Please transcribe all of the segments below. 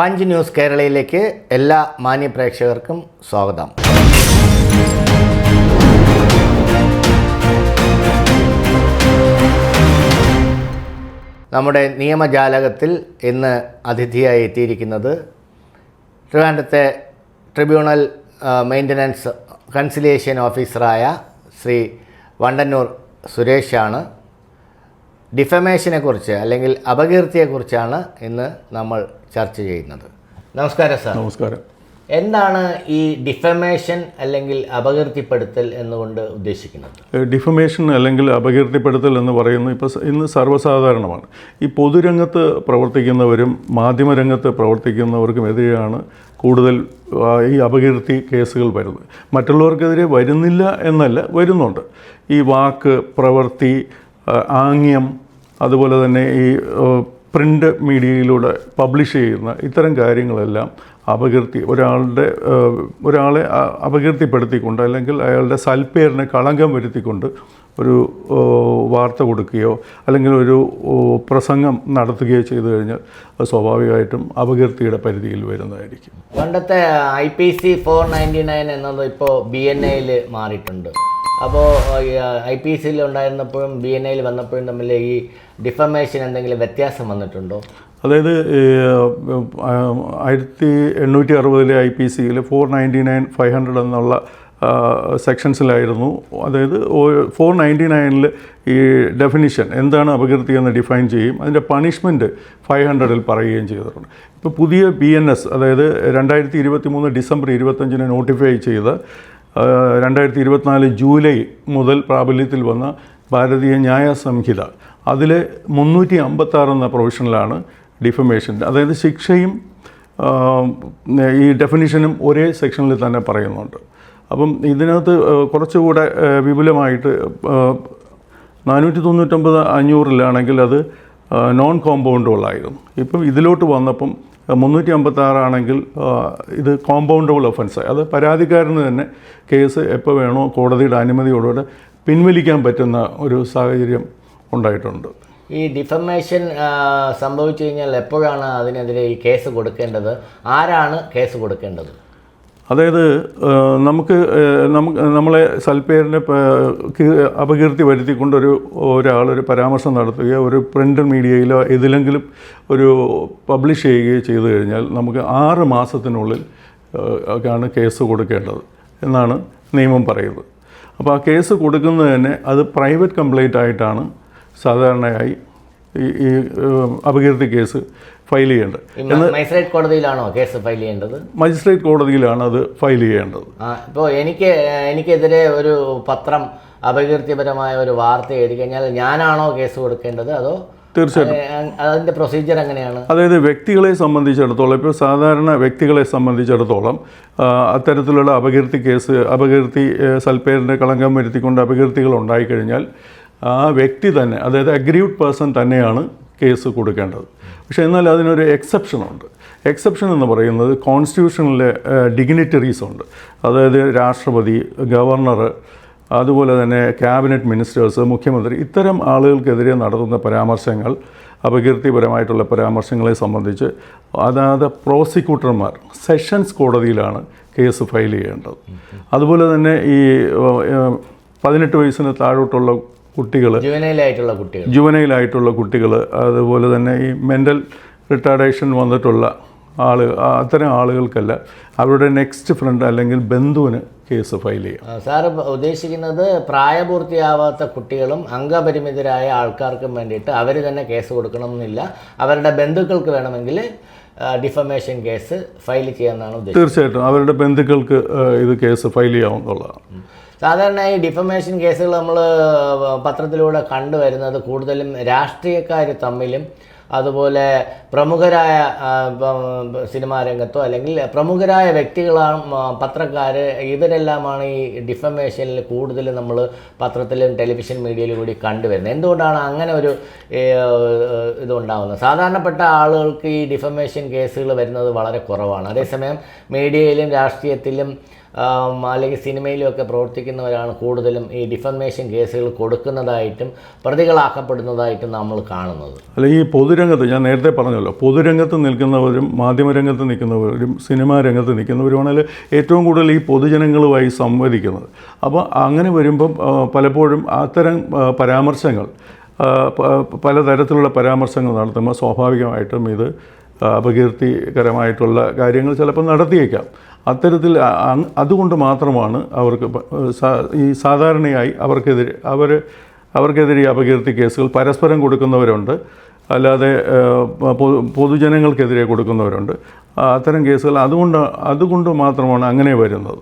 Punch news കേരളയിലേക്ക് എല്ലാ മാന്യ പ്രേക്ഷകർക്കും സ്വാഗതം. നമ്മുടെ നിയമജാലകത്തിൽ ഇന്ന് അതിഥിയായി എത്തിയിരിക്കുന്നത് ട്രിവാൻഡത്തെ ട്രിബ്യൂണൽ മെയിന്റനൻസ് കൺസിലിയേഷൻ ഓഫീസറായ ശ്രീ വണ്ടന്നൂർ സുരേഷാണ്. ഡിഫമേഷനെക്കുറിച്ച് അല്ലെങ്കിൽ അപകീർത്തിയെക്കുറിച്ചാണ് ഇന്ന് നമ്മൾ ചർച്ച ചെയ്യുന്നത്. നമസ്കാരം സാർ. നമസ്കാരം. എന്താണ് ഈ ഡിഫമേഷൻ അല്ലെങ്കിൽ അപകീർത്തിപ്പെടുത്തൽ എന്നുകൊണ്ട് ഉദ്ദേശിക്കുന്നത്? ഡിഫമേഷൻ അല്ലെങ്കിൽ അപകീർത്തിപ്പെടുത്തൽ എന്ന് പറയുന്നത് ഇപ്പോൾ ഇന്ന് സർവസാധാരണമാണ്. ഈ പൊതുരംഗത്ത് പ്രവർത്തിക്കുന്നവരും മാധ്യമരംഗത്ത് പ്രവർത്തിക്കുന്നവർക്കുമെതിരെയാണ് കൂടുതൽ ഈ അപകീർത്തി കേസുകൾ വരുന്നത്. മറ്റുള്ളവർക്കെതിരെ വരുന്നില്ല എന്നല്ല വരുന്നുണ്ട്. ഈ വാക്ക് പ്രവൃത്തി ആംഗ്യം അതുപോലെ തന്നെ ഈ പ്രിന്റ് മീഡിയയിലൂടെ പബ്ലിഷ് ചെയ്യുന്ന ഇത്തരം കാര്യങ്ങളെല്ലാം അപകീർത്തി ഒരാളുടെ ഒരാളെ അപകീർത്തിപ്പെടുത്തിക്കൊണ്ട് അല്ലെങ്കിൽ അയാളുടെ സൽപ്പേരിനെ കളങ്കം വരുത്തിക്കൊണ്ട് ഒരു വാർത്ത കൊടുക്കുകയോ അല്ലെങ്കിൽ ഒരു പ്രസംഗം നടത്തുകയോ ചെയ്തു കഴിഞ്ഞാൽ അത് സ്വാഭാവികമായിട്ടും അപകീർത്തിയുടെ പരിധിയിൽ വരുന്നതായിരിക്കും. പണ്ടത്തെ I P C four ninety nine എന്നത് ഇപ്പോൾ ബി എൻ എയിൽ മാറിയിട്ടുണ്ട്. അപ്പോൾ ഐ പി സിയിൽ ഉണ്ടായിരുന്നപ്പോഴും ബി എൻ എയിൽ വന്നപ്പോഴും തമ്മിൽ ഈ ഡിഫമേഷൻ എന്തെങ്കിലും വ്യത്യാസം വന്നിട്ടുണ്ടോ? അതായത് ആയിരത്തി എണ്ണൂറ്റി അറുപതിലെ ഐ പി സിയിൽ four ninety nine five hundred എന്നുള്ള സെക്ഷൻസിലായിരുന്നു. അതായത് ഫോർ നയന്റി നയനിൽ ഈ ഡെഫിനിഷൻ എന്താണ് അപകീർത്തി എന്ന് ഡിഫൈൻ ചെയ്യും. അതിന്റെ പണിഷ്മെന്റ് ഫൈവ് ഹൺഡ്രഡിൽ പറയുകയും ചെയ്തിട്ടുണ്ട്. ഇപ്പോൾ പുതിയ ബി എൻ എസ് അതായത് രണ്ടായിരത്തി ഇരുപത്തി മൂന്ന് ഡിസംബർ ഇരുപത്തഞ്ചിന് നോട്ടിഫൈ ചെയ്ത രണ്ടായിരത്തി ഇരുപത്തിനാല് ജൂലൈ മുതൽ പ്രാബല്യത്തിൽ വന്ന ഭാരതീയ ന്യായ സംഹിത അതിൽ മുന്നൂറ്റി അമ്പത്താറ് എന്ന പ്രൊവിഷനിലാണ് ഡിഫമേഷൻ. അതായത് ശിക്ഷയും ഈ ഡെഫിനിഷനും ഒരേ സെക്ഷനിൽ തന്നെ പറയുന്നുണ്ട്. അപ്പം ഇതിനകത്ത് കുറച്ചുകൂടെ വിപുലമായിട്ട് നാനൂറ്റി തൊണ്ണൂറ്റൊമ്പത് അഞ്ഞൂറിലാണെങ്കിൽ അത് നോൺ കോമ്പൗണ്ടുകളായിരുന്നു ഇപ്പം ഇതിലോട്ട് വന്നപ്പം മുന്നൂറ്റി അമ്പത്താറാണെങ്കിൽ ഇത് കോമ്പൗണ്ടബിൾ ഒഫൻസ് അത് പരാതിക്കാരന് തന്നെ കേസ് എപ്പോൾ വേണോ കോടതിയുടെ അനുമതിയോടുകൂടെ പിൻവലിക്കാൻ പറ്റുന്ന ഒരു സാഹചര്യം ഉണ്ടായിട്ടുണ്ട്. ഈ ഡിഫമേഷൻ സംഭവിച്ചു കഴിഞ്ഞാൽ എപ്പോഴാണ് അതിനെതിരെ ഈ കേസ് കൊടുക്കേണ്ടത്? ആരാണ് കേസ് കൊടുക്കേണ്ടത്? അതായത് നമുക്ക് നമുക്ക് നമ്മളെ സൽപ്പേരിനെ അപകീർത്തി വരുത്തിക്കൊണ്ടൊരു ഒരാളൊരു പരാമർശം നടത്തുകയോ ഒരു പ്രിന്റ് മീഡിയയിലോ ഏതിലെങ്കിലും ഒരു പബ്ലിഷ് ചെയ്യുകയോ ചെയ്തു കഴിഞ്ഞാൽ നമുക്ക് ആറ് മാസത്തിനുള്ളിൽ ആണ് കേസ് കൊടുക്കേണ്ടത് എന്നാണ് നിയമം പറയുന്നത്. അപ്പോൾ ആ കേസ് കൊടുക്കുന്നത് തന്നെ അത് പ്രൈവറ്റ് കംപ്ലൈന്റ് ആയിട്ടാണ് സാധാരണയായി ഈ അപകീർത്തി കേസ് ഫയൽ ചെയ്യേണ്ടത്. മജിസ്ട്രേറ്റ് കോടതിയിലാണോ കേസ് ഫയൽ ചെയ്യേണ്ടത്? മജിസ്ട്രേറ്റ് കോടതിയിലാണ് അത് ഫയൽ ചെയ്യേണ്ടത്. ഇപ്പോൾ എനിക്ക് എനിക്കെതിരെ ഒരു പത്രം അപകീർത്തിപരമായ ഒരു വാർത്ത എഴുതി കഴിഞ്ഞാൽ ഞാനാണോ കേസ് കൊടുക്കേണ്ടത്? അതോ തീർച്ചയായിട്ടും. അതിന്റെ അതിന്റെ പ്രൊസീജിയർ എങ്ങനെയാണ്? അതായത് വ്യക്തികളെ സംബന്ധിച്ചിടത്തോളം ഇപ്പോൾ സാധാരണ വ്യക്തികളെ സംബന്ധിച്ചിടത്തോളം അത്തരത്തിലുള്ള അപകീർത്തി കേസ് അപകീർത്തി സൽപ്പേരിന്റെ കളങ്കം വരുത്തിക്കൊണ്ട് അപകീർത്തികൾ ഉണ്ടായിക്കഴിഞ്ഞാൽ ആ വ്യക്തി തന്നെ അതായത് അഗ്രീവ്ഡ് പേഴ്സൺ തന്നെയാണ് കേസ് കൊടുക്കേണ്ടത്. പക്ഷേ എന്നാൽ അതിനൊരു എക്സെപ്ഷനുണ്ട് എക്സെപ്ഷൻ എന്ന് പറയുന്നത് കോൺസ്റ്റിറ്റ്യൂഷനിലെ ഡിഗ്നിറ്ററീസ് ഉണ്ട്. അതായത് രാഷ്ട്രപതി ഗവർണർ അതുപോലെ തന്നെ ക്യാബിനറ്റ് മിനിസ്റ്റേഴ്സ് മുഖ്യമന്ത്രി ഇത്തരം ആളുകൾക്കെതിരെ നടത്തുന്ന പരാമർശങ്ങൾ അപകീർത്തിപരമായിട്ടുള്ള പരാമർശങ്ങളെ സംബന്ധിച്ച് അതാത് പ്രോസിക്യൂട്ടർമാർ സെഷൻസ് കോടതിയിലാണ് കേസ് ഫയൽ ചെയ്യേണ്ടത്. അതുപോലെ തന്നെ ഈ പതിനെട്ട് വയസ്സിന് താഴോട്ടുള്ള കുട്ടികൾ ജുവനയിലായിട്ടുള്ള കുട്ടികൾ ജുവനയിലായിട്ടുള്ള കുട്ടികൾ അതുപോലെ തന്നെ ഈ മെന്റൽ റിട്ടാർഡേഷൻ വന്നിട്ടുള്ള ആൾ അത്തരം ആളുകൾക്കല്ല. അവരുടെ നെക്സ്റ്റ് ഫ്രണ്ട് അല്ലെങ്കിൽ ബന്ധുവിന് കേസ് ഫയൽ ചെയ്യാം. സാർ ഉദ്ദേശിക്കുന്നത് പ്രായപൂർത്തിയാവാത്ത കുട്ടികളും അംഗപരിമിതരായ ആൾക്കാർക്കും വേണ്ടിയിട്ട് അവർ തന്നെ കേസ് കൊടുക്കണമെന്നില്ല. അവരുടെ ബന്ധുക്കൾക്ക് വേണമെങ്കിൽ ഡിഫമേഷൻ കേസ് ഫയൽ ചെയ്യാമെന്നാണ് ഉദ്ദേശിച്ചത് തീർച്ചയായിട്ടും അവരുടെ ബന്ധുക്കൾക്ക് ഇത് കേസ് ഫയൽ ചെയ്യാവുന്നതാണ്. സാധാരണ ഈ ഡിഫമേഷൻ കേസുകൾ നമ്മൾ പത്രത്തിലൂടെ കണ്ടുവരുന്നത് കൂടുതലും രാഷ്ട്രീയക്കാർ തമ്മിലും അതുപോലെ പ്രമുഖരായ സിനിമാ രംഗത്തോ അല്ലെങ്കിൽ പ്രമുഖരായ വ്യക്തികളാണ് പത്രക്കാർ ഇവരെല്ലാമാണ് ഈ ഡിഫമേഷനിൽ കൂടുതൽ നമ്മൾ പത്രത്തിലും ടെലിവിഷൻ മീഡിയയിലും കൂടി കണ്ടുവരുന്നത് എന്തുകൊണ്ടാണ് അങ്ങനെ ഒരു ഇതുണ്ടാകുന്നത് സാധാരണപ്പെട്ട ആളുകൾക്ക് ഈ ഡിഫമേഷൻ കേസുകൾ വരുന്നത് വളരെ കുറവാണ്. അതേസമയം മീഡിയയിലും രാഷ്ട്രീയത്തിലും അല്ലെങ്കിൽ സിനിമയിലും ഒക്കെ പ്രവർത്തിക്കുന്നവരാണ് കൂടുതലും ഈ ഡിഫമേഷൻ കേസുകൾ കൊടുക്കുന്നതായിട്ടും പ്രതികളാക്കപ്പെടുന്നതായിട്ടും നമ്മൾ കാണുന്നത്. അല്ല ഈ പൊതുരംഗത്ത് ഞാൻ നേരത്തെ പറഞ്ഞല്ലോ പൊതുരംഗത്ത് നിൽക്കുന്നവരും മാധ്യമരംഗത്ത് നിൽക്കുന്നവരും സിനിമാ രംഗത്ത് നിൽക്കുന്നവരുമാണെങ്കിൽ ഏറ്റവും കൂടുതൽ ഈ പൊതുജനങ്ങളുമായി സംവദിക്കുന്നത്. അപ്പോൾ അങ്ങനെ വരുമ്പം പലപ്പോഴും അത്തരം പരാമർശങ്ങൾ പലതരത്തിലുള്ള പരാമർശങ്ങൾ നടത്തുമ്പോൾ സ്വാഭാവികമായിട്ടും ഇത് അപകീർത്തികരമായിട്ടുള്ള കാര്യങ്ങൾ ചിലപ്പോൾ നടത്തിയേക്കാം. അത്തരത്തിൽ അതുകൊണ്ട് മാത്രമാണ് അവർക്ക് ഈ സാധാരണയായി അവർക്കെതിരെ അവർ അവർക്കെതിരെ അപകീർത്തി കേസുകൾ പരസ്പരം കൊടുക്കുന്നവരുണ്ട്. അല്ലാതെ പൊതുജനങ്ങൾക്കെതിരെ കൊടുക്കുന്നവരുണ്ട്. അത്തരം കേസുകൾ അതുകൊണ്ട് അതുകൊണ്ട് മാത്രമാണ് അങ്ങനെ വരുന്നത്.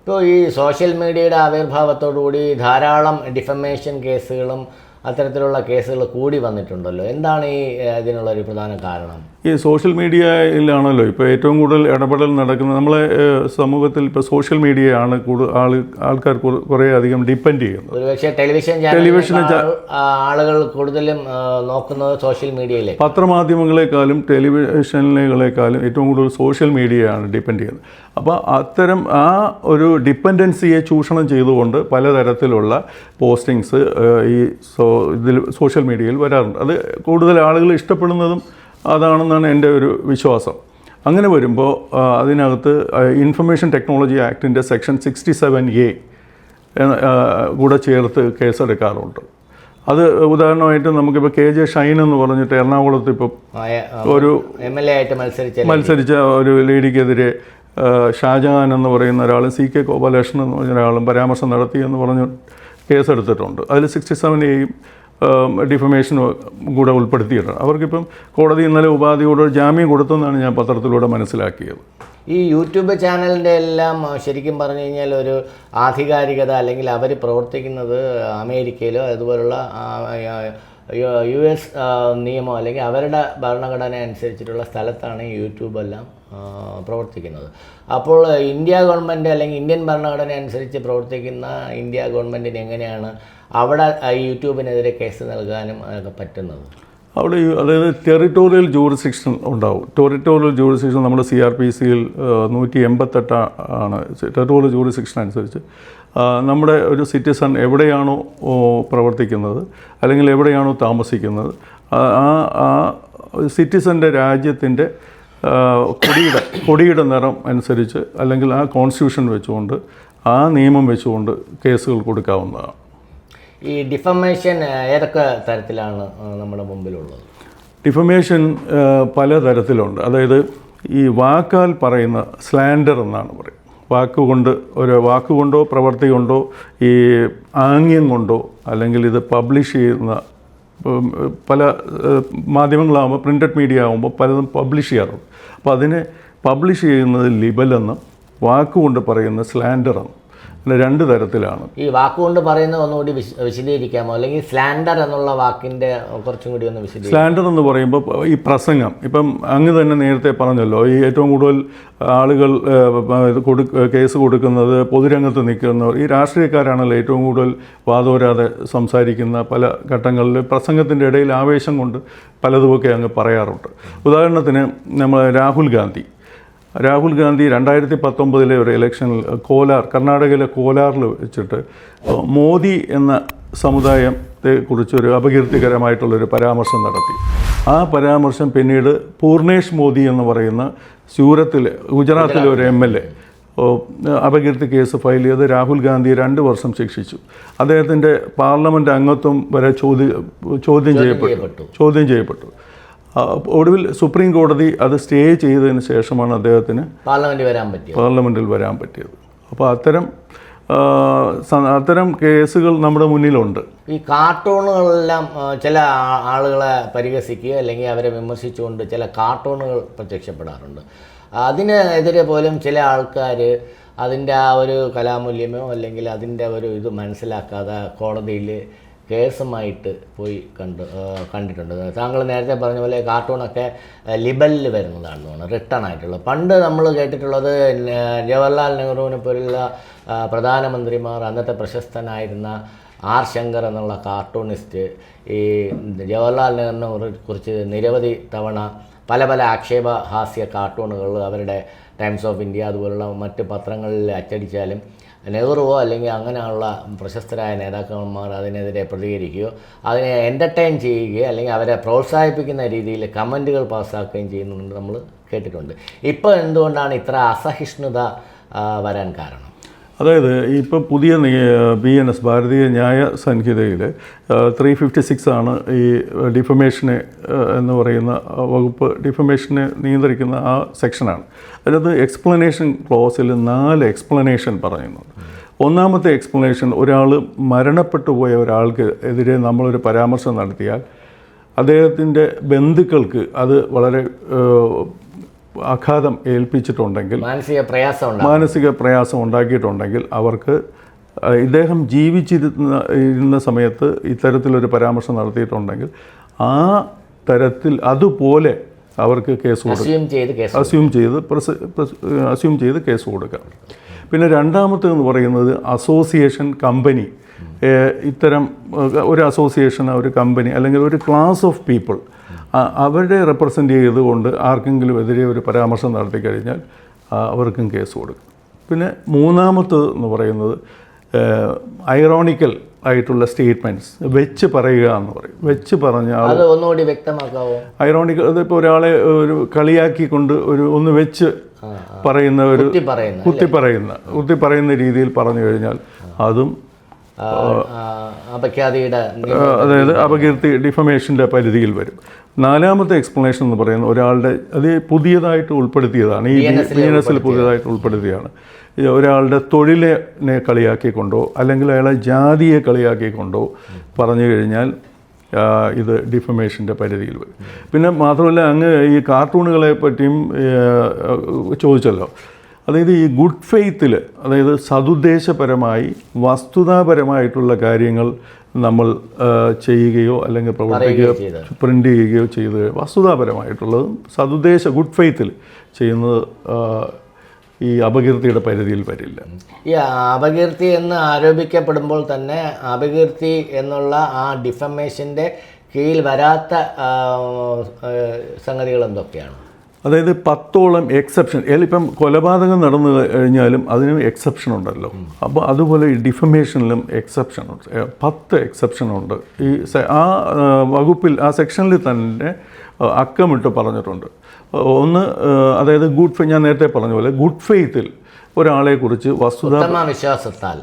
ഇപ്പോൾ ഈ സോഷ്യൽ മീഡിയയുടെ ആവിർഭാവത്തോടുകൂടി ധാരാളം ഡിഫമേഷൻ കേസുകളും അത്തരത്തിലുള്ള കേസുകൾ കൂടി വന്നിട്ടുണ്ടല്ലോ. എന്താണ് ഈ ഇതിനുള്ള ഇതിനുള്ളൊരു പ്രധാന കാരണം? ഈ സോഷ്യൽ മീഡിയയിലാണല്ലോ ഇപ്പോൾ ഏറ്റവും കൂടുതൽ ഇടപെടൽ നടക്കുന്നത്. നമ്മളെ സമൂഹത്തിൽ ഇപ്പോൾ സോഷ്യൽ മീഡിയയാണ് കൂടുതൽ ആൾ ആൾക്കാർ കുറേ- അധികം ഡിപ്പെൻഡ് ചെയ്യുന്നത്. ഒരുപക്ഷെ ടെലിവിഷൻ ആളുകൾ കൂടുതലും നോക്കുന്നത് സോഷ്യൽ മീഡിയയിലെ പത്രമാധ്യമങ്ങളെക്കാളും ടെലിവിഷനുകളെക്കാളും ഏറ്റവും കൂടുതൽ സോഷ്യൽ മീഡിയയാണ് ഡിപ്പെൻഡ് ചെയ്യുന്നത്. അപ്പോൾ അത്തരം ആ ഒരു ഡിപ്പെൻഡൻസിയെ ചൂഷണം ചെയ്തുകൊണ്ട് പലതരത്തിലുള്ള പോസ്റ്റിങ്സ് ഈ സോ ഇതിൽ സോഷ്യൽ മീഡിയയിൽ വരാറുണ്ട്. അത് കൂടുതൽ ആളുകൾ ഇഷ്ടപ്പെടുന്നതും അതാണെന്നാണ് എന്റെ ഒരു വിശ്വാസം. അങ്ങനെ വരുമ്പോൾ അതിനകത്ത് ഇൻഫർമേഷൻ ടെക്നോളജി ആക്ടിന്റെ സെക്ഷൻ സിക്സ്റ്റി സെവൻ എ കൂടെ ചേർത്ത് കേസെടുക്കാറുണ്ട്. അത് ഉദാഹരണമായിട്ട് നമുക്കിപ്പോൾ കെ ജെ ഷൈൻ എന്ന് പറഞ്ഞിട്ട് എറണാകുളത്ത് ഇപ്പോൾ ഒരു എം എൽ എ ആയിട്ട് മത്സരിച്ച മത്സരിച്ച ഒരു ലേഡിക്കെതിരെ ഷാജഹാൻ എന്ന് പറയുന്ന ഒരാളും സി കെ ഗോപാലകൃഷ്ണൻ എന്ന് പറഞ്ഞ ഒരാളും പരാമർശം നടത്തി എന്ന് പറഞ്ഞ് കേസെടുത്തിട്ടുണ്ട്. അതിൽ സിക്സ്റ്റി സെവൻ എയും ഡിഫമേഷനും കൂടെ ഉൾപ്പെടുത്തിയിട്ടുണ്ട്. അവർക്കിപ്പം കോടതി ഇന്നലെ ഉപാധിയോട് ജാമ്യം കൊടുത്തെന്നാണ് ഞാൻ പത്രത്തിലൂടെ മനസ്സിലാക്കിയത്. ഈ യൂട്യൂബ് ചാനലിന്റെ എല്ലാം ശരിക്കും പറഞ്ഞു കഴിഞ്ഞാൽ ഒരു ആധികാരികത അല്ലെങ്കിൽ അവർ പ്രവർത്തിക്കുന്നത് അമേരിക്കയിലോ അതുപോലുള്ള യു- എസ് നിയമം അല്ലെങ്കിൽ അവരുടെ ഭരണഘടന അനുസരിച്ചിട്ടുള്ള സ്ഥലത്താണ് ഈ യൂട്യൂബ് എല്ലാം. ആ, പ്രവർത്തിക്കുന്നത്. അപ്പോൾ ഇന്ത്യ ഗവൺമെന്റ് അല്ലെങ്കിൽ ഇന്ത്യൻ ഭരണഘടന അനുസരിച്ച് പ്രവർത്തിക്കുന്ന ഇന്ത്യ ഗവൺമെന്റിന് എങ്ങനെയാണ് അവിടെ യൂട്യൂബിനെതിരെ കേസ് നൽകാനും ഒക്കെ പറ്റുന്നത്? അവിടെ അതായത് ടെറിട്ടോറിയൽ ജൂറിസ്ഡിക്ഷൻ ഉണ്ടാവും. ടെറിട്ടോറിയൽ ജൂറിസ്ഡിക്ഷൻ നമ്മുടെ സി ആർ പി സിയിൽ നൂറ്റി എൺപത്തെട്ട് ആണ്. ടെറിട്ടോറിയൽ ജൂറിസ്ഡിക്ഷൻ അനുസരിച്ച് നമ്മുടെ ഒരു സിറ്റിസൺ എവിടെയാണോ പ്രവർത്തിക്കുന്നത് അല്ലെങ്കിൽ എവിടെയാണോ താമസിക്കുന്നത് ആ ആ- സിറ്റിസന്റെ രാജ്യത്തിന്റെ കൊടിയുടെ കൊടിയുടെ നിറം അനുസരിച്ച് അല്ലെങ്കിൽ ആ കോൺസ്റ്റിറ്റ്യൂഷൻ വെച്ചുകൊണ്ട് ആ നിയമം വെച്ചുകൊണ്ട് കേസുകൾ കൊടുക്കാവുന്നതാണ്. ഈ ഡിഫമേഷൻ ഏതൊക്കെ തരത്തിലാണ് നമ്മുടെ മുമ്പിലുള്ളത്? ഡിഫമേഷൻ പലതരത്തിലുണ്ട് അതായത് ഈ വാക്കാൽ പറയുന്ന സ്ലാൻഡർ എന്നാണ് പറയും വാക്കുകൊണ്ട് ഒരു വാക്കുകൊണ്ടോ പ്രവൃത്തി കൊണ്ടോ ഈ ആംഗ്യം കൊണ്ടോ അല്ലെങ്കിൽ ഇത് പബ്ലിഷ് ചെയ്യുന്ന പല മാധ്യമങ്ങളാകുമ്പോൾ പ്രിന്റഡ് മീഡിയ ആകുമ്പോൾ പലതും പബ്ലിഷ് ചെയ്യാറുണ്ട്. അപ്പോൾ അതിനെ പബ്ലിഷ് ചെയ്യുന്നത് ലിബലെന്നും വാക്കുകൊണ്ട് പറയുന്ന സ്ലാൻഡർ അങ്ങനെ രണ്ട് തരത്തിലാണ്. ഈ വാക്കുകൊണ്ട് പറയുന്നത് ഒന്നുകൂടി വിശ- വിശദീകരിക്കാമോ? അല്ലെങ്കിൽ സ്ലാൻഡർ എന്നുള്ള വാക്കിന്റെ കുറച്ചും കൂടി ഒന്ന് വിശദീകരിക്കും സ്ലാൻഡർ എന്ന് പറയുമ്പോൾ ഈ പ്രസംഗം. ഇപ്പം അങ്ങ് തന്നെ നേരത്തെ പറഞ്ഞല്ലോ ഈ ഏറ്റവും കൂടുതൽ ആളുകൾ കൊടു കേസ് കൊടുക്കുന്നത് പൊതുരംഗത്ത് നിൽക്കുന്നവർ ഈ രാഷ്ട്രീയക്കാരാണല്ലോ ഏറ്റവും കൂടുതൽ വാദോരാതെ സംസാരിക്കുന്ന പല ഘട്ടങ്ങളിൽ പ്രസംഗത്തിന്റെ ഇടയിൽ ആവേശം കൊണ്ട് പലതുമൊക്കെ അങ്ങ് പറയാറുണ്ട്. ഉദാഹരണത്തിന് നമ്മൾ രാഹുൽ ഗാന്ധി. രാഹുൽ ഗാന്ധി രണ്ടായിരത്തി പത്തൊമ്പതിലെ ഒരു ഇലക്ഷനിൽ കോലാർ കർണാടകയിലെ കോലാറിൽ വെച്ചിട്ട് മോദി എന്ന സമുദായത്തെ കുറിച്ചൊരു അപകീർത്തികരമായിട്ടുള്ളൊരു പരാമർശം നടത്തി. ആ പരാമർശം പിന്നീട് പൂർണേഷ് മോദി എന്ന് പറയുന്ന സൂരത്തിലെ ഗുജറാത്തിലെ ഒരു എം എൽ എ അപകീർത്തി കേസ് ഫയൽ ചെയ്ത് രാഹുൽ ഗാന്ധി രണ്ട് വർഷം ശിക്ഷിച്ചു. അദ്ദേഹത്തിന്റെ പാർലമെന്റ് അംഗത്വം വരെ ചോദ്യം ചോദ്യം ചെയ്യപ്പെട്ടു. ചോദ്യം ചെയ്യപ്പെട്ടു. ഒടുവിൽ സുപ്രീം കോടതി അത് സ്റ്റേ ചെയ്തതിന് ശേഷമാണ് അദ്ദേഹത്തിന് പാർലമെന്റിൽ വരാൻ പറ്റിയത്. പാർലമെന്റിൽ വരാൻ പറ്റിയത്. അപ്പോൾ അത്തരം അത്തരം കേസുകൾ നമ്മുടെ മുന്നിലുണ്ട്. ഈ കാർട്ടൂണുകളെല്ലാം ചില ആളുകളെ പരിഹസിക്കുക അല്ലെങ്കിൽ അവരെ വിമർശിച്ചുകൊണ്ട് ചില കാർട്ടൂണുകൾ പ്രത്യക്ഷപ്പെടാറുണ്ട്. അതിനെതിരെ പോലും ചില ആൾക്കാർ അതിന്റെ ആ ഒരു കലാമൂല്യമോ അല്ലെങ്കിൽ അതിന്റെ ഒരു ഇത് മനസ്സിലാക്കാതെ കോടതിയിൽ കേസുമായിട്ട് പോയി കണ്ട് കണ്ടിട്ടുണ്ട്. താങ്കൾ നേരത്തെ പറഞ്ഞ പോലെ കാർട്ടൂണൊക്കെ ലിബലിൽ വരുന്നതാണെന്ന് തോന്നുന്നു റിട്ടേൺ ആയിട്ടുള്ളത് പണ്ട് നമ്മൾ കേട്ടിട്ടുള്ളത് ജവഹർലാൽ നെഹ്റുവിനെ പോലുള്ള പ്രധാനമന്ത്രിമാർ അന്നത്തെ പ്രശസ്തനായിരുന്ന ആർ ശങ്കർ എന്നുള്ള കാർട്ടൂണിസ്റ്റ് ഈ ജവഹർലാൽ നെഹ്റുവിനെ കുറിച്ച് നിരവധി തവണ പല പല ആക്ഷേപ ഹാസ്യ കാർട്ടൂണുകൾ അവരുടെ ടൈംസ് ഓഫ് ഇന്ത്യ അതുപോലുള്ള മറ്റ് പത്രങ്ങളിൽ അച്ചടിച്ചാലും നെഹ്റുവോ അല്ലെങ്കിൽ അങ്ങനെയുള്ള പ്രശസ്തരായ നേതാക്കന്മാർ അതിനെതിരെ പ്രതികരിക്കുകയോ അതിനെ എന്റർടൈൻ ചെയ്യുകയോ അല്ലെങ്കിൽ അവരെ പ്രോത്സാഹിപ്പിക്കുന്ന രീതിയിൽ കമന്റുകൾ പാസ്സാക്കുകയും ചെയ്യുന്നുണ്ട് നമ്മൾ കേട്ടിട്ടുണ്ട്. ഇപ്പോൾ എന്തുകൊണ്ടാണ് ഇത്ര അസഹിഷ്ണുത വരാൻ കാരണം? അതായത് ഇപ്പോൾ പുതിയ ബി എൻ എസ് ഭാരതീയ ന്യായ സംഹിതയിൽ ത്രീ ഫിഫ്റ്റി സിക്സ് ആണ് ഈ ഡിഫമേഷനെ എന്ന് പറയുന്ന വകുപ്പ് ഡിഫമേഷനെ നിയന്ത്രിക്കുന്ന ആ സെക്ഷനാണ്. അതിനകത്ത് എക്സ്പ്ലനേഷൻ ക്ലോസിൽ നാല് എക്സ്പ്ലനേഷൻ പറയുന്നുണ്ട്. ഒന്നാമത്തെ എക്സ്പ്ലനേഷൻ ഒരാൾ മരണപ്പെട്ടു പോയ ഒരാൾക്ക് എതിരെ നമ്മളൊരു പരാമർശം നടത്തിയാൽ അദ്ദേഹത്തിന്റെ ബന്ധുക്കൾക്ക് അത് വളരെ ആഘാതം ഏൽപ്പിച്ചിട്ടുണ്ടെങ്കിൽ മാനസിക പ്രയാസം മാനസിക പ്രയാസം ഉണ്ടാക്കിയിട്ടുണ്ടെങ്കിൽ അവർക്ക് ഇദ്ദേഹം ജീവിച്ചിരുന്ന ഇരുന്ന സമയത്ത് ഇത്തരത്തിലൊരു പരാമർശം നടത്തിയിട്ടുണ്ടെങ്കിൽ ആ തരത്തിൽ അതുപോലെ അവർക്ക് കേസ് കൊടുക്കാം. അസ്യൂം ചെയ്ത് അസ്യൂം ചെയ്ത് അസ്യൂം ചെയ്ത് കേസ് കൊടുക്കാം. പിന്നെ രണ്ടാമത്തേന്ന് പറയുന്നത് അസോസിയേഷൻ കമ്പനി. ഇത്തരം ഒരു അസോസിയേഷൻ ഒരു കമ്പനി അല്ലെങ്കിൽ ഒരു ക്ലാസ് ഓഫ് പീപ്പിൾ അവരെ റെപ്രസെന്റ് ചെയ്തുകൊണ്ട് ആർക്കെങ്കിലും എതിരെ ഒരു പരാമർശം നടത്തി കഴിഞ്ഞാൽ അവർക്കും കേസ് കൊടുക്കും. പിന്നെ മൂന്നാമത്തത് എന്ന് പറയുന്നത് ഐറോണിക്കൽ ആയിട്ടുള്ള സ്റ്റേറ്റ്മെന്റ്സ് വെച്ച് പറയുക എന്ന് പറയും. വെച്ച് പറഞ്ഞാൽ ഒന്നുകൂടി വ്യക്തമാക്കാവോ? ഐറോണിക്കൽ അതിപ്പോൾ ഒരാളെ ഒരു കളിയാക്കിക്കൊണ്ട് ഒരു ഒന്ന് വെച്ച് പറയുന്ന ഒരു കുത്തി പറയുന്ന കുത്തി പറയുന്ന രീതിയിൽ പറഞ്ഞു കഴിഞ്ഞാൽ അതും അതായത് അപകീർത്തി ഡിഫമേഷന്റെ പരിധിയിൽ വരും. നാലാമത്തെ എക്സ്പ്ലനേഷൻ എന്ന് പറയുന്നത് ഒരാളുടെ അത് പുതിയതായിട്ട് ഉൾപ്പെടുത്തിയതാണ്. ഈ ബി എൻ എസിൽ പുതിയതായിട്ട് ഉൾപ്പെടുത്തിയതാണ് ഒരാളുടെ തൊഴിലിനെ കളിയാക്കിക്കൊണ്ടോ അല്ലെങ്കിൽ അയാളെ ജാതിയെ കളിയാക്കിക്കൊണ്ടോ പറഞ്ഞു കഴിഞ്ഞാൽ ഇത് ഡിഫമേഷന്റെ പരിധിയിൽ വരും. പിന്നെ മാത്രമല്ല അങ്ങ് ഈ കാർട്ടൂണുകളെ പറ്റിയും ചോദിച്ചല്ലോ. അതായത് ഈ ഗുഡ് ഫെയ്ത്തിൽ അതായത് സതുദ്ദേശപരമായി വസ്തുതാപരമായിട്ടുള്ള കാര്യങ്ങൾ നമ്മൾ ചെയ്യുകയോ അല്ലെങ്കിൽ പ്രവർത്തിക്കുകയോ പ്രിന്റ് ചെയ്യുകയോ ചെയ്ത് വസ്തുതാപരമായിട്ടുള്ളതും സതുദ്ദേശ ഗുഡ് ഫെയ്ത്തിൽ ചെയ്യുന്നത് ഈ അപകീർത്തിയുടെ പരിധിയിൽ വരില്ല. ഈ അപകീർത്തി എന്ന് ആരോപിക്കപ്പെടുമ്പോൾ തന്നെ അപകീർത്തി എന്നുള്ള ആ ഡിഫമേഷന്റെ കീഴിൽ വരാത്ത സംഗതികൾ എന്തൊക്കെയാണ്? അതായത് പത്തോളം എക്സെപ്ഷൻ ഇപ്പം കൊലപാതകം നടന്നു കഴിഞ്ഞാലും അതിന് എക്സെപ്ഷൻ ഉണ്ടല്ലോ. അപ്പോൾ അതുപോലെ ഈ ഡിഫമേഷനിലും എക്സെപ്ഷൻ ഉണ്ട്. പത്ത് എക്സെപ്ഷൻ ഉണ്ട്. ഈ ആ വകുപ്പിൽ ആ സെക്ഷനിൽ തന്നെ അക്കമിട്ട് പറഞ്ഞിട്ടുണ്ട്. ഒന്ന് അതായത് ഗുഡ് ഫെയ്ത്ത് ഞാൻ നേരത്തെ പറഞ്ഞ പോലെ ഗുഡ് ഫെയ്ത്തിൽ ഒരാളെക്കുറിച്ച് വസ്തുത വിശ്വാസത്താൽ.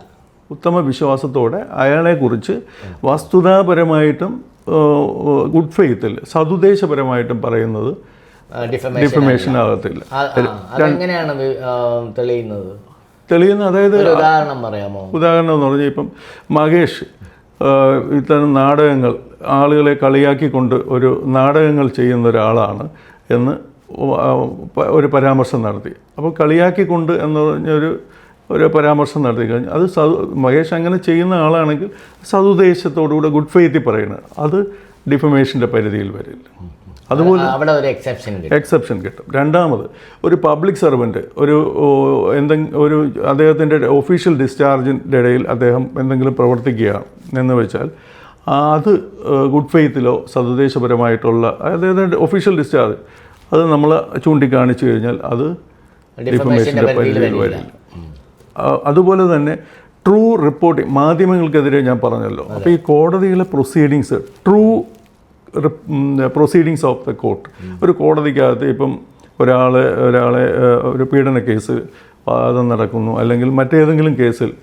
ഉത്തമ വിശ്വാസത്തോടെ അയാളെക്കുറിച്ച് വസ്തുതാപരമായിട്ടും ഗുഡ് ഫെയ്ത്തിൽ സതുദ്ദേശപരമായിട്ടും പറയുന്നത് ഡിഫമേഷൻ ആകത്തില്ല. അതെങ്ങനെയാണ് തെളിയുന്നത്? തെളിയുന്ന അതായത് ഉദാഹരണം പറയാമോ? ഉദാഹരണം എന്ന് പറഞ്ഞാൽ ഇപ്പം മഹേഷ് ഇത്തരം നാടകങ്ങൾ ആളുകളെ കളിയാക്കിക്കൊണ്ട് ഒരു നാടകങ്ങൾ ചെയ്യുന്ന ഒരാളാണ് എന്ന് ഒരു പരാമർശം നടത്തി. അപ്പോൾ കളിയാക്കിക്കൊണ്ട് എന്ന് പറഞ്ഞൊരു ഒരു പരാമർശം നടത്തി കഴിഞ്ഞാൽ അത് സദു മഹേഷ് അങ്ങനെ ചെയ്യുന്ന ആളാണെങ്കിൽ സതുദ്ദേശത്തോടുകൂടെ ഗുഡ് ഫെയ്ത്തിൽ പറയുന്നത്. അത് ഡിഫമേഷന്റെ പരിധിയിൽ വരില്ല. അതുപോലെ അവിടെ ഒരു എക്സെപ്ഷൻ കിട്ടും. എക്സെപ്ഷൻ കിട്ടും. രണ്ടാമത് ഒരു പബ്ലിക് സർവന്റ് ഒരു എന്തെങ്കിലും ഒരു അദ്ദേഹത്തിന്റെ ഒഫീഷ്യൽ ഡിസ്ചാർജിന്റെ ഇടയിൽ അദ്ദേഹം എന്തെങ്കിലും പ്രവർത്തിക്കുകയാണ് എന്ന് വെച്ചാൽ അത് ഗുഡ് ഫെയ്ത്തിലോ സതുദ്ദേശപരമായിട്ടുള്ള അദ്ദേഹത്തിന്റെ ഒഫീഷ്യൽ ഡിസ്ചാർജ് അത് നമ്മൾ ചൂണ്ടിക്കാണിച്ചു കഴിഞ്ഞാൽ അത് ഡിഫമേഷന്റെ പരിധിയിൽ വരില്ല. അതുപോലെ തന്നെ ട്രൂ റിപ്പോർട്ടിംഗ് മാധ്യമങ്ങൾക്കെതിരെ ഞാൻ പറഞ്ഞല്ലോ. അപ്പോൾ ഈ കോടതിയിലെ proceedings true proceedings of the court ഒരു കോടതിക്കകത്ത് ഇപ്പം ഒരാളെ ഒരാളെ ഒരു പീഡന കേസ് വാദം നടക്കുന്നു അല്ലെങ്കിൽ മറ്റേതെങ്കിലും കേസിൽ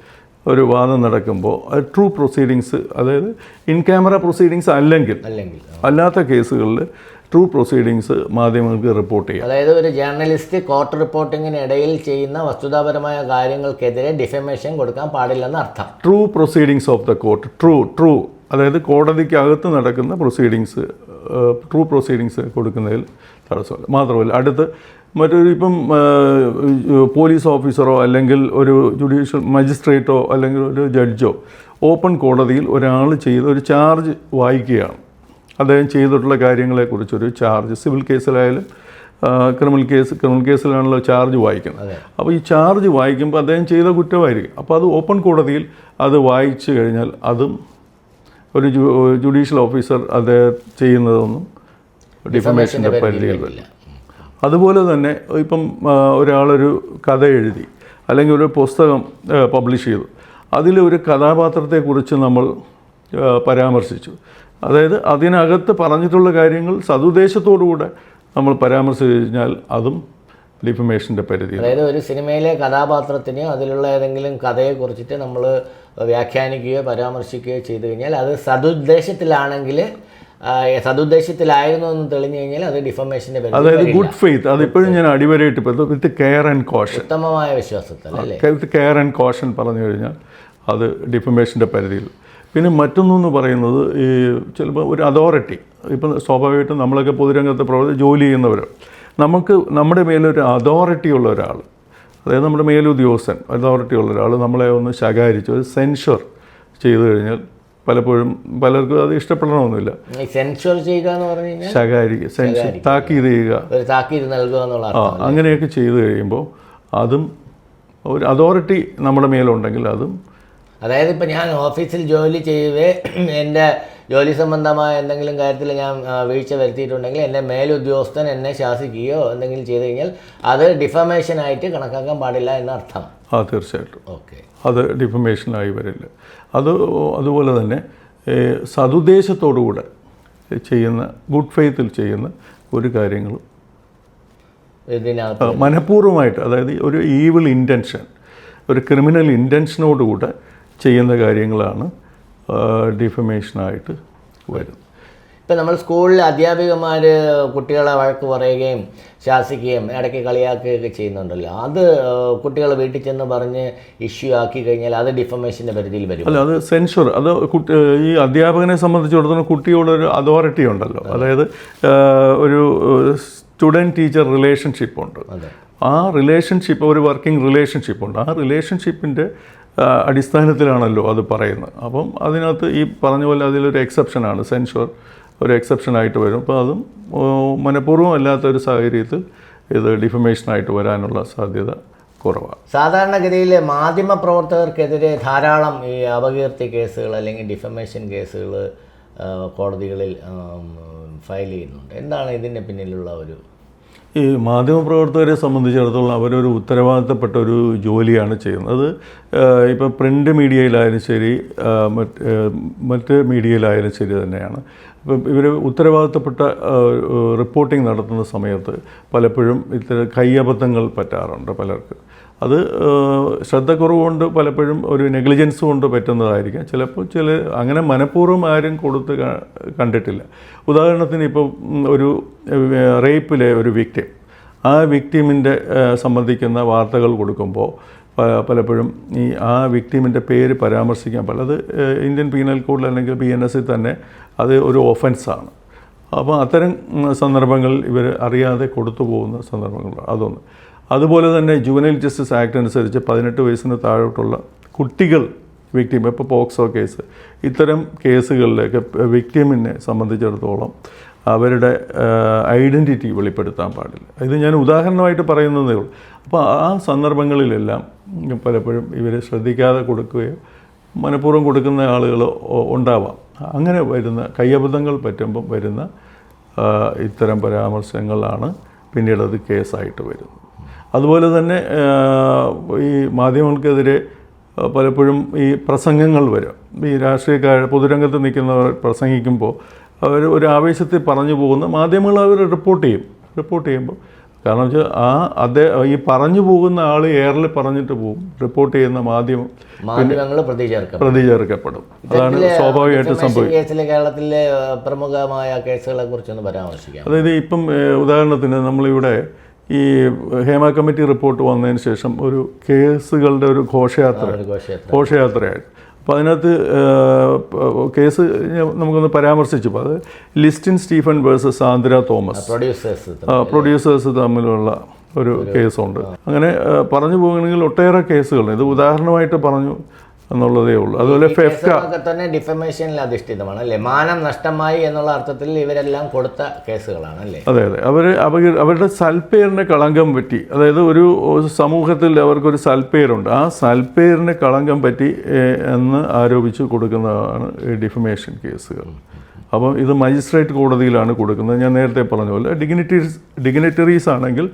ഒരു വാദം നടക്കുമ്പോൾ ട്രൂ പ്രൊസീഡിങ്സ് അതായത് ഇൻ ക്യാമറ പ്രൊസീഡിങ്സ് അല്ലെങ്കിൽ അല്ലെങ്കിൽ അല്ലാത്ത കേസുകളിൽ ട്രൂ പ്രൊസീഡിങ്സ് മാധ്യമങ്ങൾക്ക് റിപ്പോർട്ട് ചെയ്യാം. അതായത് ഒരു ജേർണലിസ്റ്റ് കോർട്ട് റിപ്പോർട്ടിങ്ങിന് ഇടയിൽ ചെയ്യുന്ന വസ്തുതാപരമായ കാര്യങ്ങൾക്കെതിരെ ഡിഫമേഷൻ കൊടുക്കാൻ പാടില്ലെന്ന് അർത്ഥം. True proceedings of the court true true അതായത് കോടതിക്കകത്ത് നടക്കുന്ന പ്രൊസീഡിങ്സ് ട്രൂ പ്രൊസീഡിങ്സ് കൊടുക്കുന്നതിൽ തടസ്സമില്ല. മാത്രമല്ല അടുത്ത് മറ്റൊരു ഇപ്പം പോലീസ് ഓഫീസറോ അല്ലെങ്കിൽ ഒരു ജുഡീഷ്യൽ മജിസ്ട്രേറ്റോ അല്ലെങ്കിൽ ഒരു ജഡ്ജോ ഓപ്പൺ കോടതിയിൽ ഒരാൾ ചെയ്ത ഒരു ചാർജ് വായിക്കുകയാണ്. അദ്ദേഹം ചെയ്തിട്ടുള്ള കാര്യങ്ങളെക്കുറിച്ചൊരു ചാർജ് സിവിൽ കേസിലായാലും ക്രിമിനൽ കേസ് ക്രിമിനൽ കേസിലാണല്ലോ ചാർജ് വായിക്കുന്നത്. അപ്പോൾ ഈ ചാർജ് വായിക്കുമ്പോൾ അദ്ദേഹം ചെയ്ത കുറ്റമായിരിക്കും. അപ്പോൾ അത് ഓപ്പൺ കോടതിയിൽ അത് വായിച്ചു കഴിഞ്ഞാൽ അതും ഒരു ജുഡീഷ്യൽ ഓഫീസർ അത് ചെയ്യുന്നതൊന്നും ഡിഫമേഷന്റെ പരിധിയിൽ വരില്ല. അതുപോലെ തന്നെ ഇപ്പം ഒരാളൊരു കഥ എഴുതി അല്ലെങ്കിൽ ഒരു പുസ്തകം പബ്ലിഷ് ചെയ്തു. അതിലൊരു കഥാപാത്രത്തെക്കുറിച്ച് നമ്മൾ പരാമർശിച്ചു. അതായത് അതിനകത്ത് പറഞ്ഞിട്ടുള്ള കാര്യങ്ങൾ സതുദ്ദേശത്തോടുകൂടെ നമ്മൾ പരാമർശിച്ചു കഴിഞ്ഞാൽ അതും ഡിഫമേഷന്റെ പരിധി. അതായത് ഒരു സിനിമയിലെ കഥാപാത്രത്തിന് അതിലുള്ള ഏതെങ്കിലും കഥയെ കുറിച്ചിട്ട് നമ്മൾ വ്യാഖ്യാനിക്കുകയോ പരാമർശിക്കുകയോ ചെയ്തു കഴിഞ്ഞാൽ അത് സതുദ്ദേശത്തിലാണെങ്കിൽ സതുദ്ദേശത്തിലായിരുന്നു എന്ന് തെളിഞ്ഞു കഴിഞ്ഞാൽ അത് ഡിഫമേഷന്റെ അതായത് ഗുഡ് ഫെയ്ത്ത്. അതിപ്പോഴും ഞാൻ അടിവരയിട്ട് വിത്ത് കെയർ ആൻഡ് കോഷൻ. ഉത്തമമായ വിശ്വാസത്തിൽ വിത്ത് കെയർ ആൻഡ് കോഷൻ പറഞ്ഞു കഴിഞ്ഞാൽ അത് ഡിഫമേഷന്റെ പരിധിയിൽ. പിന്നെ മറ്റൊന്നെന്ന് പറയുന്നത് ഈ ചിലപ്പോൾ ഒരു അതോറിറ്റി. ഇപ്പം സ്വാഭാവികമായിട്ടും നമ്മളൊക്കെ പൊതുരംഗത്ത് പ്രവർത്തി ജോലി ചെയ്യുന്നവർ നമുക്ക് നമ്മുടെ മേലൊരു അതോറിറ്റി ഉള്ള ഒരാൾ അതായത് നമ്മുടെ മേലുദ്യോഗസ്ഥൻ അതോറിറ്റി ഉള്ള ഒരാൾ നമ്മളെ ഒന്ന് ശകാരിച്ച് ഒരു സെൻഷർ ചെയ്തു കഴിഞ്ഞാൽ പലപ്പോഴും പലർക്കും അത് ഇഷ്ടപ്പെടണമെന്നില്ല. സെൻഷർ ചെയ്യുക എന്ന് പറഞ്ഞു കഴിഞ്ഞാൽ ശകാരിക്കുക. സെൻഷർ താക്കീത് ചെയ്യുക. താക്കീത് നൽകുക എന്നുള്ള ആ അങ്ങനെയൊക്കെ ചെയ്തു കഴിയുമ്പോൾ അതും ഒരു അതോറിറ്റി നമ്മുടെ മേലുണ്ടെങ്കിൽ അതും അതായത് ഇപ്പം ഞാൻ ഓഫീസിൽ ജോലി ചെയ്യവേ എന്റെ ജോലി സംബന്ധമായ എന്തെങ്കിലും കാര്യത്തിൽ ഞാൻ വീഴ്ച വരുത്തിയിട്ടുണ്ടെങ്കിൽ എന്റെ മേലുദ്യോഗസ്ഥൻ എന്നെ ശാസിക്കുകയോ എന്തെങ്കിലും ചെയ്തു കഴിഞ്ഞാൽ അത് ഡിഫമേഷൻ ആയിട്ട് കണക്കാക്കാൻ പാടില്ല എന്നർത്ഥം. ആ തീർച്ചയായിട്ടും. ഓക്കെ. അത് ഡിഫമേഷനായി വരില്ല. അത് അതുപോലെ തന്നെ സതുദ്ദേശത്തോടുകൂടെ ചെയ്യുന്ന ഗുഡ് ഫെയ്ത്തിൽ ചെയ്യുന്ന ഒരു കാര്യങ്ങളും മനഃപൂർവമായിട്ട് അതായത് ഒരു ഈവിൾ ഇന്റൻഷൻ ഒരു ക്രിമിനൽ ഇന്റൻഷനോടുകൂടെ ചെയ്യുന്ന കാര്യങ്ങളാണ് ഡിഫമേഷനായിട്ട് വരും. ഇപ്പം നമ്മൾ സ്കൂളിൽ അധ്യാപികമാർ കുട്ടികളെ വഴക്ക് പറയുകയും ശാസിക്കുകയും ഇടയ്ക്ക് കളിയാക്കുകയൊക്കെ ചെയ്യുന്നുണ്ടല്ലോ. അത് കുട്ടികൾ വീട്ടിൽ ചെന്ന് പറഞ്ഞ് ഇഷ്യൂ ആക്കി കഴിഞ്ഞാൽ അത് ഡിഫമേഷന്റെ പരിധിയിൽ വരും. അല്ല അത് സെൻഷർ അത് കുട്ടി ഈ അധ്യാപകനെ സംബന്ധിച്ചിടത്തോളം കുട്ടിയോടൊരു അതോറിറ്റി ഉണ്ടല്ലോ. അതായത് ഒരു സ്റ്റുഡന്റ് ടീച്ചർ റിലേഷൻഷിപ്പ് ഉണ്ട്. ആ റിലേഷൻഷിപ്പ് ഒരു വർക്കിംഗ് റിലേഷൻഷിപ്പ് ഉണ്ട്. ആ റിലേഷൻഷിപ്പിന്റെ അടിസ്ഥാനത്തിലാണല്ലോ അത് പറയുന്നത്. അപ്പം അതിനകത്ത് ഈ പറഞ്ഞ പോലെ അതിലൊരു എക്സെപ്ഷനാണ് സെൻഷർ ഒരു എക്സെപ്ഷനായിട്ട് വരും. അപ്പോൾ അതും മനഃപൂർവം അല്ലാത്ത ഒരു സാഹചര്യത്തിൽ ഇത് ഡിഫമേഷനായിട്ട് വരാനുള്ള സാധ്യത കുറവാണ്. സാധാരണഗതിയിൽ മാധ്യമ പ്രവർത്തകർക്കെതിരെ ധാരാളം ഈ അപകീർത്തി കേസുകൾ അല്ലെങ്കിൽ ഡിഫമേഷൻ കേസുകൾ കോടതികളിൽ ഫയൽ ചെയ്യുന്നുണ്ട്. എന്താണ് ഇതിന്റെ പിന്നിലുള്ള ഒരു ഈ മാധ്യമപ്രവർത്തകരെ സംബന്ധിച്ചിടത്തോളം അവരൊരു ഉത്തരവാദിത്തപ്പെട്ട ഒരു ജോലിയാണ് ചെയ്യുന്നത്. അത് ഇപ്പോൾ പ്രിന്റ് മീഡിയയിലായാലും ശരി മറ്റ് മറ്റ് മീഡിയയിലായാലും ശരി തന്നെയാണ്. ഇപ്പം ഇവർ ഉത്തരവാദിത്തപ്പെട്ട റിപ്പോർട്ടിംഗ് നടത്തുന്ന സമയത്ത് പലപ്പോഴും ഇത്തരം കയ്യബദ്ധങ്ങൾ പറ്റാറുണ്ട് പലർക്ക്. അത് ശ്രദ്ധക്കുറവ് കൊണ്ട് പലപ്പോഴും ഒരു നെഗ്ലിജൻസ് കൊണ്ട് പറ്റുന്നതായിരിക്കാം. ചിലപ്പോൾ ചില അങ്ങനെ മനഃപൂർവം ആരും കൊടുത്ത് കണ്ടിട്ടില്ല. ഉദാഹരണത്തിന് ഇപ്പോൾ ഒരു റേപ്പിലെ ഒരു വിക്ടിം ആ വിക്ടിമിന്റെ സംബന്ധിക്കുന്ന വാർത്തകൾ കൊടുക്കുമ്പോൾ പലപ്പോഴും ഈ ആ വിക്ടിമിന്റെ പേര് പരാമർശിക്കാൻ പല അത് ഇന്ത്യൻ പീനൽ കോഡിൽ അല്ലെങ്കിൽ പി എൻ തന്നെ അത് ഒരു ഒഫൻസാണ് അപ്പോൾ അത്തരം സന്ദർഭങ്ങളിൽ ഇവർ അറിയാതെ കൊടുത്തു പോകുന്ന സന്ദർഭങ്ങളുണ്ട് അതൊന്ന്. അതുപോലെ തന്നെ ജുവനൈൽ ജസ്റ്റിസ് ആക്ട് അനുസരിച്ച് പതിനെട്ട് വയസ്സിന് താഴോട്ടുള്ള കുട്ടികൾ വിക്ടിം ഇപ്പോൾ പോക്സോ കേസ് ഇത്തരം കേസുകളിലേക്ക് വിക്ടിമിനെ സംബന്ധിച്ചിടത്തോളം അവരുടെ ഐഡന്റിറ്റി വെളിപ്പെടുത്താൻ പാടില്ല. ഇത് ഞാൻ ഉദാഹരണമായിട്ട് പറയുന്നതേ ഉള്ളൂ. അപ്പോൾ ആ സന്ദർഭങ്ങളിലെല്ലാം പലപ്പോഴും ഇവരെ ശ്രദ്ധിക്കാതെ കൊടുക്കുകയോ മനഃപൂർവം കൊടുക്കുന്ന ആളുകൾ ഉണ്ടാവാം. അങ്ങനെ വരുന്ന കയ്യബദ്ധങ്ങൾ പറ്റുമ്പം വരുന്ന ഇത്തരം പരാമർശങ്ങളാണ് പിന്നീട് അത് കേസായിട്ട് വരുന്നത്. അതുപോലെ തന്നെ ഈ മാധ്യമങ്ങൾക്കെതിരെ പലപ്പോഴും ഈ പ്രസംഗങ്ങൾ വരും. ഈ രാഷ്ട്രീയക്കാർ പൊതുരംഗത്ത് നിൽക്കുന്നവർ പ്രസംഗിക്കുമ്പോൾ അവർ ഒരു ആവേശത്തിൽ പറഞ്ഞു പോകുന്ന മാധ്യമങ്ങൾ അവർ റിപ്പോർട്ട് ചെയ്യും. റിപ്പോർട്ട് ചെയ്യുമ്പോൾ കാരണം വെച്ചാൽ ആ അദ്ദേഹം ഈ പറഞ്ഞു പോകുന്ന ആൾ എയറിൽ പറഞ്ഞിട്ട് പോകും. റിപ്പോർട്ട് ചെയ്യുന്ന മാധ്യമം പ്രതി ചേർക്കും പ്രതി ചേർക്കപ്പെടും അതാണ് സ്വാഭാവികമായിട്ട് സംഭവിക്കുന്നത് കേരളത്തിലെ പ്രമുഖമായ കേസുകളെ കുറിച്ചൊന്ന് പരാമർശിക്കാം. അതായത് ഇപ്പം ഉദാഹരണത്തിന് നമ്മളിവിടെ ഈ ഹേമ കമ്മിറ്റി റിപ്പോർട്ട് വന്നതിന് ശേഷം ഒരു കേസുകളുടെ ഒരു ഘോഷയാത്ര. ഘോഷയാത്രയായിട്ട് അപ്പോൾ അതിനകത്ത് കേസ് നമുക്കൊന്ന് പരാമർശിച്ചു. അത് Listin Stephen versus Sandra Thomas. Producers producers തമ്മിലുള്ള ഒരു കേസുണ്ട്. അങ്ങനെ പറഞ്ഞു പോകണമെങ്കിൽ ഒട്ടേറെ കേസുകളുണ്ട്. ഇത് ഉദാഹരണമായിട്ട് പറഞ്ഞു എന്നുള്ളതേ ഉള്ളൂ. അതുപോലെ കേസുകളൊക്കെ തന്നെ ഡിഫമേഷനിൽ അധിഷ്ഠിതമാണ് അല്ലേ മാനം നഷ്ടമായി എന്നുള്ള അർത്ഥത്തിൽ ഇവരെല്ലാം കൊടുത്ത കേസുകളാണ് അല്ലേ അതെ അതെ. അവർ അവർ അവരുടെ സൽപ്പേരിന് കളങ്കം പറ്റി. അതായത് ഒരു സമൂഹത്തിൽ അവർക്കൊരു സൽപ്പേരുണ്ട് ആ സൽപ്പേരിന് കളങ്കം പറ്റി എന്ന് ആരോപിച്ച് കൊടുക്കുന്നതാണ് ഡിഫമേഷൻ കേസുകൾ. അപ്പം ഇത് മജിസ്ട്രേറ്റ് കോടതിയിലാണ് കൊടുക്കുന്നത്. ഞാൻ നേരത്തെ പറഞ്ഞ പോലെ ഡിഗ്നിറ്റീസ് ഡിഗ്നിറ്ററീസ് ആണെങ്കിൽ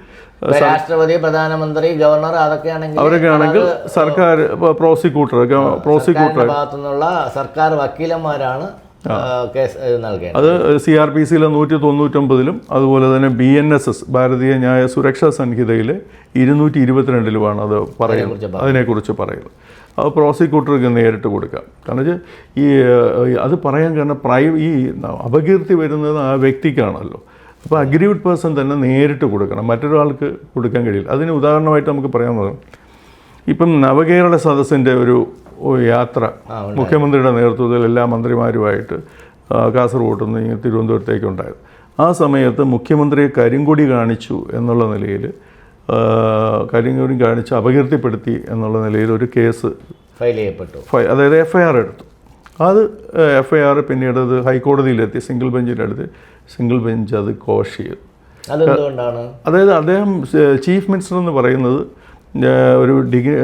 രാഷ്ട്രപതി പ്രധാനമന്ത്രി ഗവർണർ അതൊക്കെയാണെങ്കിൽ അവരൊക്കെ ആണെങ്കിൽ സർക്കാർ പ്രോസിക്യൂട്ടർ പ്രോസിക്യൂട്ടർ ഭാഗത്തുനിന്നുള്ള ഭാഗത്തു സർക്കാർ വക്കീലന്മാരാണ് കേസ് നൽകേണ്ടത്. അത് സി ആർ പി സിയിലെ നൂറ്റി തൊണ്ണൂറ്റൊമ്പതിലും അതുപോലെ തന്നെ ബി എൻ എസ് എസ് ഭാരതീയ ന്യായ സുരക്ഷാ സംഹിതയിലെ ഇരുന്നൂറ്റി ഇരുപത്തിരണ്ടിലുമാണ് അത് പറയുന്നത്. അതിനെക്കുറിച്ച് പറയുന്നത്. അത് പ്രോസിക്യൂട്ടർക്ക് നേരിട്ട് കൊടുക്കാം. കാരണം വെച്ചാൽ ഈ അത് പറയാൻ കാരണം പ്രൈ ഈ അപകീർത്തി വരുന്നത് ആ വ്യക്തിക്കാണല്ലോ. അപ്പോൾ അഗ്രീവ്ഡ് പേഴ്സൺ തന്നെ നേരിട്ട് കൊടുക്കണം. മറ്റൊരാൾക്ക് കൊടുക്കാൻ കഴിയില്ല. അതിന് ഉദാഹരണമായിട്ട് നമുക്ക് പറയാൻ പറയാം ഇപ്പം നവകേരള സദസ്സിന്റെ ഒരു യാത്ര മുഖ്യമന്ത്രിയുടെ നേതൃത്വത്തിൽ എല്ലാ മന്ത്രിമാരുമായിട്ട് കാസർഗോട്ട് കാസർഗോഡ് നിന്ന് തിരുവനന്തപുരത്തേക്ക് ഉണ്ടായത്. ആ സമയത്ത് മുഖ്യമന്ത്രിയെ കരിങ്കൊടി കാണിച്ചു എന്നുള്ള നിലയിൽ കരിങ്കൊടി കാണിച്ച് അപകീർത്തിപ്പെടുത്തി എന്നുള്ള നിലയിൽ ഒരു കേസ് ഫയൽ ചെയ്യപ്പെട്ടു. ഫയൽ അതായത് എഫ് ഐ ആർ എടുത്തു. അത് എഫ് ഐ ആർ പിന്നീട് അത് ഹൈക്കോടതിയിലെത്തി സിംഗിൾ ബെഞ്ചിന്റെ അടുത്ത് സിംഗിൾ ബെഞ്ച് അത് കോഷ് ചെയ്തു അതായത് അദ്ദേഹം ചീഫ് മിനിസ്റ്റർ എന്ന് പറയുന്നത് ഒരു ഡിഗ്രി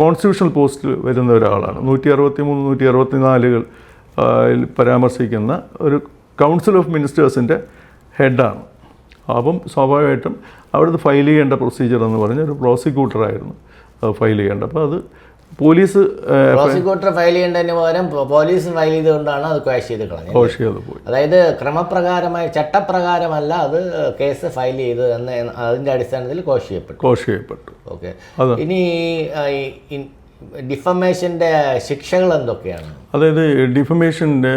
കോൺസ്റ്റിറ്റ്യൂഷണൽ പോസ്റ്റിൽ വരുന്ന ഒരാളാണ്. നൂറ്റി അറുപത്തി മൂന്ന് നൂറ്റി അറുപത്തി നാലുകൾ പരാമർശിക്കുന്ന ഒരു കൗൺസിൽ ഓഫ് മിനിസ്റ്റേഴ്സിന്റെ ഹെഡാണ്. അപ്പം സ്വാഭാവികമായിട്ടും അവിടുന്ന് ഫയൽ ചെയ്യേണ്ട പ്രൊസീജിയർ എന്ന് പറഞ്ഞാൽ ഒരു പ്രോസിക്യൂട്ടറായിരുന്നു ഫയൽ ചെയ്യേണ്ടത്. അപ്പോൾ അത് പോലീസ് പ്രോസിക്യൂട്ടർ ഫയൽ ചെയ്യേണ്ടതിന് പകരം പോലീസ് ഫയൽ ചെയ്തുകൊണ്ടാണ് അത് ക്വാഷ് ചെയ്ത് കളഞ്ഞത്. കോഷ് ചെയ്ത് പോയി. അതായത് ക്രമപ്രകാരമായ ചട്ടപ്രകാരമല്ല അത് കേസ് ഫയൽ ചെയ്ത് എന്ന് അതിന്റെ അടിസ്ഥാനത്തിൽ ക്വാഷ് ചെയ്യപ്പെട്ടു. ക്വാഷ് ചെയ്യപ്പെട്ടു. ഓക്കെ. ഇനി ഡിഫമേഷന്റെ ശിക്ഷകൾ എന്തൊക്കെയാണ്? അതായത് ഡിഫമേഷന്റെ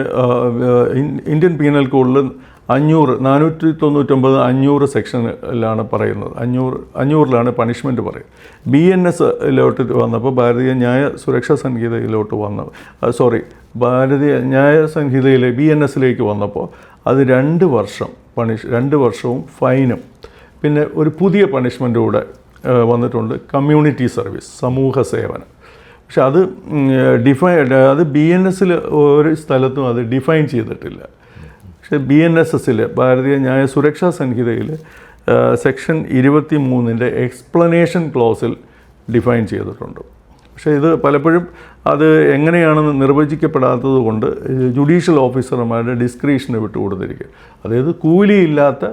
ഇന്ത്യൻ പീനൽ കോഡിൽ അഞ്ഞൂറ് നാനൂറ്റി തൊണ്ണൂറ്റൊമ്പത് അഞ്ഞൂറ് സെക്ഷനിലാണ് പറയുന്നത്. അഞ്ഞൂറ് അഞ്ഞൂറിലാണ് പണിഷ്മെന്റ് പറയുന്നത്. ബി എൻ എസിലോട്ട് വന്നപ്പോൾ ഭാരതീയ ന്യായ സുരക്ഷാ സംഹിതയിലോട്ട് വന്ന സോറി ഭാരതീയ ന്യായ സംഹിതയിലെ ബി എൻ എസിലേക്ക് വന്നപ്പോൾ അത് രണ്ട് വർഷം പണിഷ് രണ്ട് വർഷവും ഫൈനും. പിന്നെ ഒരു പുതിയ പണിഷ്മെന്റ് കൂടെ വന്നിട്ടുണ്ട്. കമ്മ്യൂണിറ്റി സർവീസ് സമൂഹ സേവനം. പക്ഷെ അത് ഡിഫൈൻ അത് ബി എൻ എസിൽ ഒരു സ്ഥലത്തും അത് ഡിഫൈൻ ചെയ്തിട്ടില്ല. ബി എൻ എസ് എസിൽ ഭാരതീയ ന്യായ സുരക്ഷാ സംഹിതയിൽ സെക്ഷൻ ഇരുപത്തി മൂന്നിന്റെ എക്സ്പ്ലനേഷൻ ക്ലോസിൽ ഡിഫൈൻ ചെയ്തിട്ടുണ്ട്. പക്ഷേ ഇത് പലപ്പോഴും അത് എങ്ങനെയാണെന്ന് നിർവചിക്കപ്പെടാത്തത് കൊണ്ട് ജുഡീഷ്യൽ ഓഫീസർമാരുടെ ഡിസ്ക്രിപ്ഷന് വിട്ടുകൊടുത്തിരിക്കുക അതായത് കൂലിയില്ലാത്ത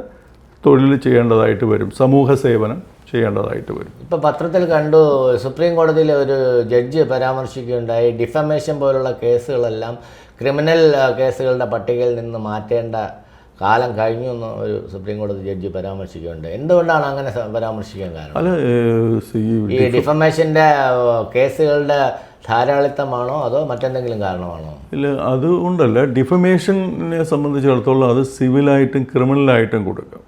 തൊഴിൽ ചെയ്യേണ്ടതായിട്ട് വരും സമൂഹ സേവനം ചെയ്യേണ്ടതായിട്ട് വരും. ഇപ്പോൾ പത്രത്തിൽ കണ്ടു സുപ്രീം കോടതിയിലെ ഒരു ജഡ്ജ് പരാമർശിക്കുകയുണ്ടായി. ഡിഫമേഷൻ പോലുള്ള കേസുകളെല്ലാം ക്രിമിനൽ കേസുകളുടെ പട്ടികയിൽ നിന്ന് മാറ്റേണ്ട കാലം കഴിഞ്ഞു എന്ന് ഒരു സുപ്രീം കോടതി ജഡ്ജി പരാമർശിക്കുന്നുണ്ട്. എന്തുകൊണ്ടാണ് അങ്ങനെ പരാമർശിക്കാൻ കാരണം? അല്ല ഈ ഡിഫമേഷന്റെ കേസുകളുടെ ധാരാളിത്തമാണോ അതോ മറ്റെന്തെങ്കിലും കാരണമാണോ? ഇല്ല അത് ഉണ്ടല്ല. ഡിഫമേഷനെ സംബന്ധിച്ചിടത്തോളം അത് സിവിലായിട്ടും ക്രിമിനലായിട്ടും കൊടുക്കാം.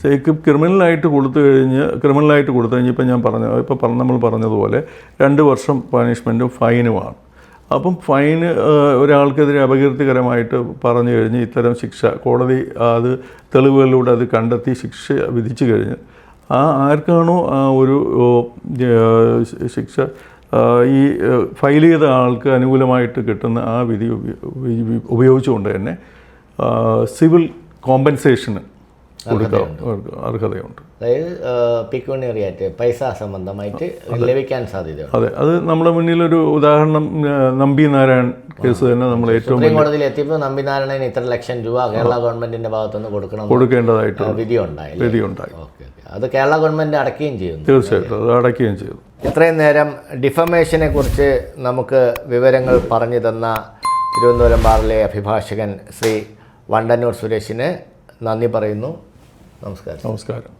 ശരിക്കും ക്രിമിനലായിട്ട് കൊടുത്തു കഴിഞ്ഞ് ക്രിമിനലായിട്ട് കൊടുത്തു കഴിഞ്ഞ് ഇപ്പം ഞാൻ പറഞ്ഞ ഇപ്പോൾ നമ്മൾ പറഞ്ഞതുപോലെ രണ്ട് വർഷം പണിഷ്മെന്റും ഫൈനുമാണ്. അപ്പം ഫൈന് ഒരാൾക്കെതിരെ അപകീർത്തികരമായിട്ട് പറഞ്ഞു കഴിഞ്ഞ് ഇത്തരം ശിക്ഷ കോടതി അത് തെളിവുകളിലൂടെ അത് കണ്ടെത്തി ശിക്ഷ വിധിച്ചു കഴിഞ്ഞ്. ആ ആർക്കാണോ ഒരു ശിക്ഷ ഈ ഫയൽ ചെയ്ത ആൾക്ക് അനുകൂലമായിട്ട് കിട്ടുന്ന ആ വിധി ഉപ- ഉപ- ഉപയോഗിച്ചുകൊണ്ട് തന്നെ സിവിൽ കോമ്പൻസേഷന് കൊടുക്കാൻ അർഹതയുണ്ട്. അതായത് പിക്യൂണിയറിയായിട്ട് പൈസ സംബന്ധമായിട്ട് ലഭിക്കാൻ സാധ്യത അതെ. അത് നമ്മുടെ മുന്നിൽ ഒരു ഉദാഹരണം നമ്പി നാരായൺ കേസ് തന്നെ നമ്മൾ ഏറ്റവും സുപ്രീം കോടതിയിൽ എത്തിയപ്പോൾ നമ്പിനാരായണന് ഇത്ര ലക്ഷം രൂപ കേരള ഗവൺമെന്റിന്റെ ഭാഗത്തുനിന്ന് കൊടുക്കണം കൊടുക്കേണ്ടതായിട്ട് വിധി ഉണ്ടായി വിധിയുണ്ടായി ഓക്കെ അത് കേരള ഗവൺമെന്റ് അടക്കുകയും ചെയ്യുന്നു. തീർച്ചയായിട്ടും. അത് അടക്കുകയും ചെയ്തു. ഇത്രയും നേരം ഡിഫമേഷനെ കുറിച്ച് നമുക്ക് വിവരങ്ങൾ പറഞ്ഞു തന്ന തിരുവനന്തപുരം ബാറിലെ അഭിഭാഷകൻ ശ്രീ വണ്ടന്നൂർ സുരേഷിന് നന്ദി പറയുന്നു. നമസ്കാരം. നമസ്കാരം.